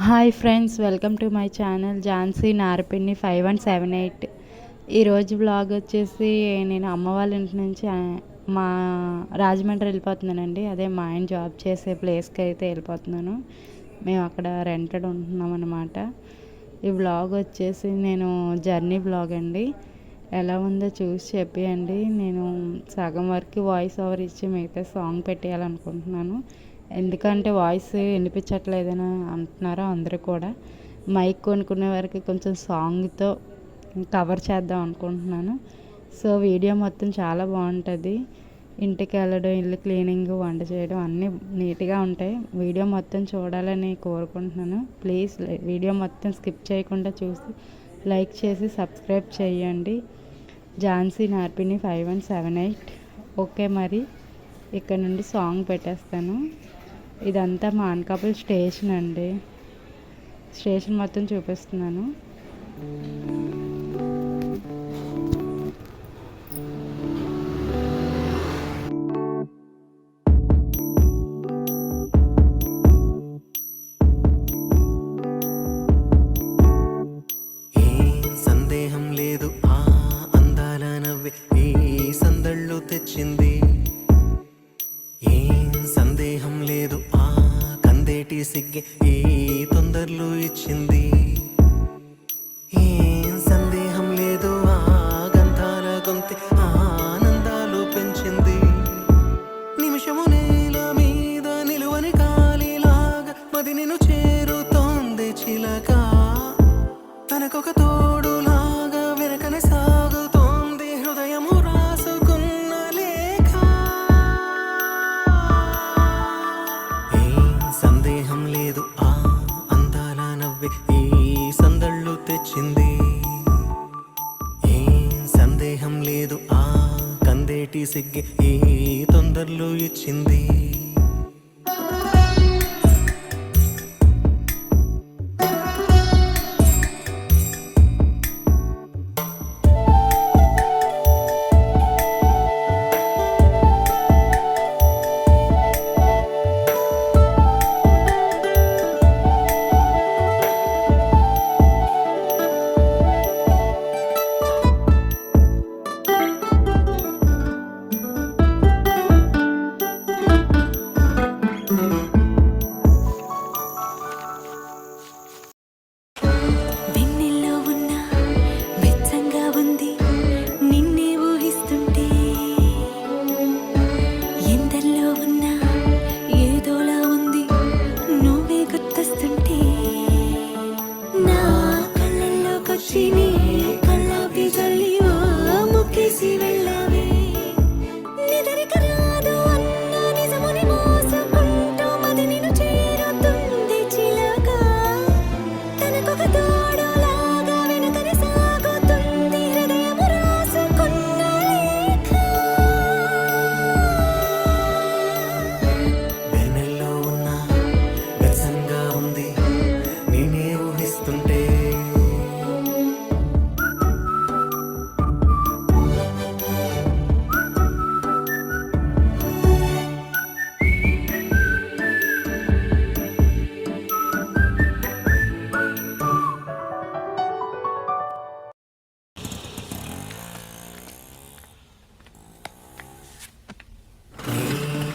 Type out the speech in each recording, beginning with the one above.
Hi friends welcome to my channel Jhansi Narapinni five one seven eight. ఈరోజు blog వచ్చేసి నేను అమ్మ వాళ్ళ ఇంటి నుంచి మా రాజమండ్రి వెళ్ళిపోతున్నానండి. అదే మా ఆయన జాబ్ చేసే ప్లేస్కి అయితే వెళ్ళిపోతున్నాను. మేము అక్కడ రెంటెడ్ ఉంటున్నాం అనమాట ఈ బ్లాగ్ వచ్చేసి నేను జర్నీ బ్లాగ్ అండి. ఎలా ఉందో చూసి చెప్పేయండి. నేను సగం వరకు వాయిస్ ఓవర్ ఇచ్చి మిగతా సాంగ్ పెట్టేయాలనుకుంటున్నాను. ఎందుకంటే వాయిస్ వినిపించట్లేదని అంటున్నారు అందరూ కూడా. మైక్ కొనుక్కునే వరకు కొంచెం సాంగ్తో కవర్ చేద్దాం అనుకుంటున్నాను. సో వీడియో మొత్తం చాలా బాగుంటుంది. ఇంటికి వెళ్ళడం ఇల్లు క్లీనింగ్ వంట చేయడం అన్నీ నీట్గా ఉంటాయి. వీడియో మొత్తం చూడాలని కోరుకుంటున్నాను. ప్లీజ్ వీడియో మొత్తం స్కిప్ చేయకుండా చూసి లైక్ చేసి సబ్స్క్రైబ్ చేయండి. Jhansi Narpini five one seven eight. Okay మరి ఇక్కడ నుండి సాంగ్ పెట్టేస్తాను. ఇదంతా మా అనకాపల్లి స్టేషన్ అండి. స్టేషన్ మొత్తం చూపిస్తున్నాను. ఏ సందేహం లేదు ఆ అందాల నవ్వే ఈ సందళ్ళు తెచ్చింది సిగ్గే ఈ తొందరలు ఇచ్చింది. కందేటి సిగ్గే ఈ తొందరలు ఇచ్చింది.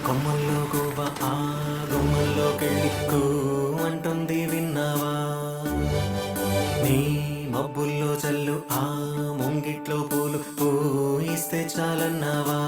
కొమ్మల్లో గోవ ఆ గుమ్మల్లో కూ అంటుంది విన్నావా? నీ మబ్బుల్లో చల్లు ఆ ముంగిట్లో పూలు పూయిస్తే చాలన్నావా?